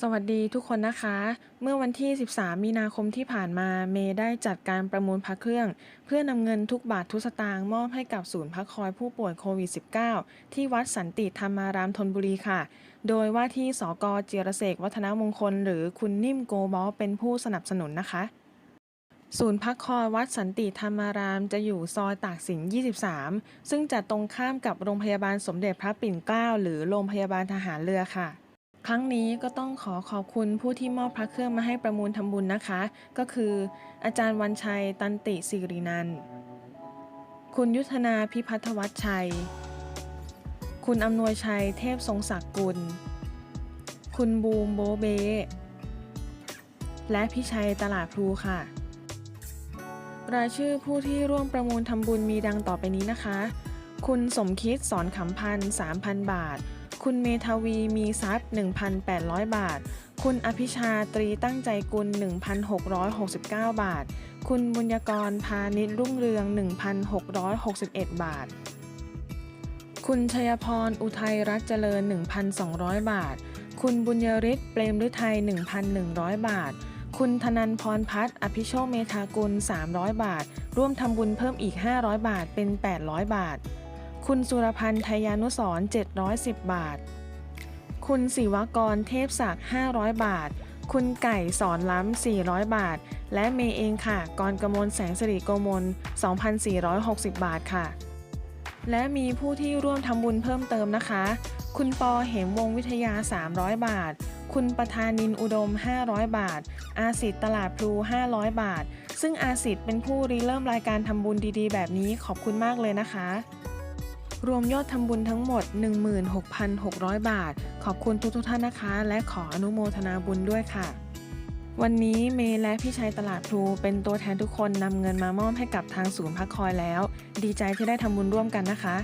สวัสดีทุกคนนะคะ เมื่อวันที่ 13 มีนาคมที่ผ่านมา เมย์ได้จัดการประมูลพักเครื่อง เพื่อนำเงินทุกบาททุกสตางค์มอบให้กับศูนย์พักคอยผู้ป่วยโควิด -19 ที่วัดสันติธรรมารามธนบุรีค่ะ โดยว่าที่สกเจรเสกวัฒนมงคล หรือคุณนิ่มโกบอลเป็นผู้สนับสนุนนะคะศูนย์พักคอยวัดสันติธรรมารามจะอยู่ซอยตากสิน 23 ซึ่งจะตรงข้ามกับโรงพยาบาลสมเด็จพระปิ่นเกล้าหรือโรงพยาบาลทหารเรือค่ะ ครั้งนี้ก็ต้องขอขอบคุณผู้ที่มอบพระเครื่องมาให้ประมูลทำบุญนะคะ ก็คือ อาจารย์วันชัยตันติสิรินัน คุณยุทธนาพิพัฒวัชชัย คุณอำนวยชัยเทพทรงศักดิ์กุล คุณบูมโบเบ และพี่ชัยตลาดพลูค่ะ รายชื่อผู้ที่ร่วมประมูลทำบุญมีดังต่อไปนี้นะคะ คุณสมคิดสอนขำพันธ์3,000 บาท คุณเมทาวีมีทรัพย์ 1,800 บาท คุณอภิชาตรีตั้งใจกุล 1,669 บาท คุณบุญยกรพาณิชรุ่งเรือง 1,661 บาท คุณชยพรอุทัยรักเจริญ 1,200 บาท คุณบุญยริศเปรมฤทัย 1,100 บาท คุณธนันพรพัฒน์อภิโชคเมธากุล 300 บาท ร่วมทำบุญเพิ่มอีก 500 บาทเป็น 800 บาท คุณสุรพันธ์ทยานุสร710 บาท คุณศิวกรเทพศักดิ์500 บาท คุณไก่สอนล้ำ 400 บาท และเมย์เองค่ะ กรกมลแสงสิริโกมล 2,460 บาทค่ะ และมีผู้ที่ร่วมทำบุญเพิ่มเติมนะคะ คุณปอเหมวงวิทยา 300 บาทคุณประธานินอุดม 500 บาท อาสิทธิ์ตลาดพลู 500 บาท ซึ่งอาสิทธิ์เป็นผู้ริเริ่มรายการทำบุญดีๆ แบบนี้ขอบคุณมากเลยนะคะ รวมยอดทำบุญทั้งหมด 16,600 บาท ขอบคุณทุกๆท่านนะคะ และขออนุโมทนาบุญด้วยค่ะ วันนี้เมย์และพี่ชายตลาดพลูเป็นตัวแทนทุกคนนำเงินมามอบให้กับทางศูนย์พักคอยแล้ว ดีใจที่ได้ทำบุญร่วมกันนะคะ